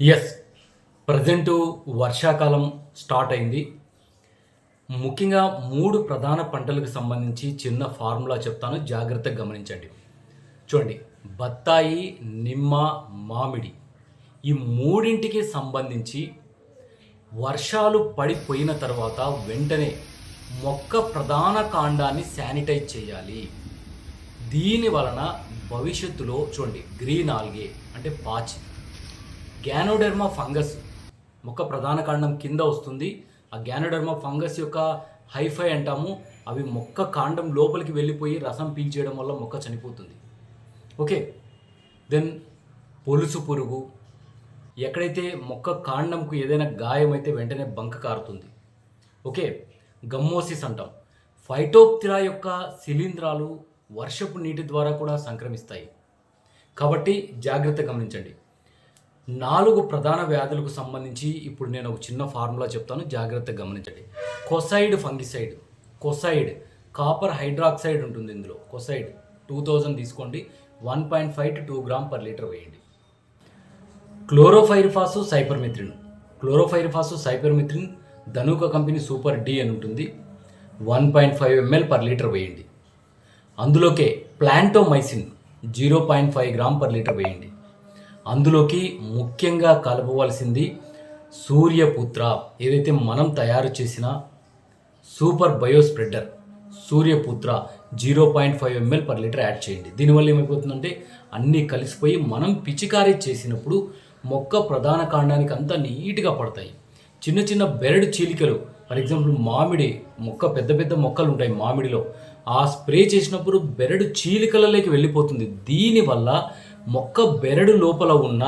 Yes present వర్షాకాలం start అయింది. ముఖ్యంగా మూడు ప్రధాన పంటలకు సంబంధించి చిన్న ఫార్ములా చెప్తాను. జాగ్రత్తగా గమనించండి. చూడండి బత్తాయి నిమ్మ మామిడి ఈ మూడింటికి సంబంధించి వర్షాలు పడిపోయిన తర్వాత వెంటనే మొక్క ప్రధాన కాండాన్ని శానిటైజ్ చేయాలి. దీని వలన భవిష్యత్తులో చూడండి గ్రీన్ ఆల్గే అంటే పాచి గ్యానోడెర్మా ఫంగస్ మొక్క ప్రధాన కాండం కింద వస్తుంది. ఆ గ్యానోడెర్మా ఫంగస్ యొక్క హైఫై అంటాము. అవి మొక్క కాండం లోపలికి వెళ్ళిపోయి రసం పీల్చేయడం వల్ల మొక్క చనిపోతుంది. ఓకే? దెన్ పొలుసు పురుగు. ఎక్కడైతే మొక్క కాండంకు ఏదైనా గాయమైతే వెంటనే బంక కారుతుంది. ఓకే? గమ్మోసిస్ అంటాం. ఫైటోప్తిరా యొక్క శిలీంధ్రాలు వర్షపు నీటి ద్వారా కూడా సంక్రమిస్తాయి. కాబట్టి జాగ్రత్త గమనించండి. నాలుగు ప్రధాన వ్యాధులకు సంబంధించి ఇప్పుడు నేను ఒక చిన్న ఫార్ములా చెప్తాను. జాగ్రత్తగా గమనించండి. Kocide fungicide. Kocide copper hydroxide ఉంటుంది ఇందులో. కొసైడ్ టూ థౌజండ్ తీసుకోండి. One point five to two gram per litre వేయండి. Chlorpyrifos cypermethrin chlorpyrifos cypermethrin Dhanuka company super D అని ఉంటుంది. One point five ML per litre వేయండి. అందులోకే plantomycin zero point five gram per litre వేయండి. అందులోకి ముఖ్యంగా కలపవలసింది సూర్యపుత్ర. ఏదైతే మనం తయారు చేసిన super bio spreader Suryaputra zero point five ML per litre add చేయండి. దీనివల్ల ఏమైపోతుందంటే అన్నీ కలిసిపోయి మనం పిచికారీ చేసినప్పుడు మొక్క ప్రధాన కాండానికి అంతా నీట్గా పడతాయి. చిన్న చిన్న బెరడు చీలికలు ఫర్ ఎగ్జాంపుల్ మామిడి మొక్క పెద్ద పెద్ద మొక్కలు ఉంటాయి మామిడిలో ఆ స్ప్రే చేసినప్పుడు బెరడు చీలికలలోకి వెళ్ళిపోతుంది. దీనివల్ల మొక్క బెరడు లోపల ఉన్న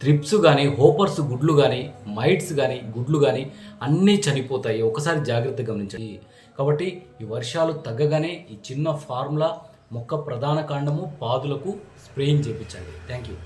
త్రిప్స్ కానీ హోపర్స్ గుడ్లు కానీ మైట్స్ కానీ గుడ్లు కానీ అన్నీ చనిపోతాయి. ఒకసారి జాగ్రత్త గమనించండి. కాబట్టి ఈ వర్షాలు తగ్గగానే ఈ చిన్న ఫార్ములా మొక్క ప్రధాన కాండము పాదులకు స్ప్రేయింగ్ చేయించండి థ్యాంక్ యూ.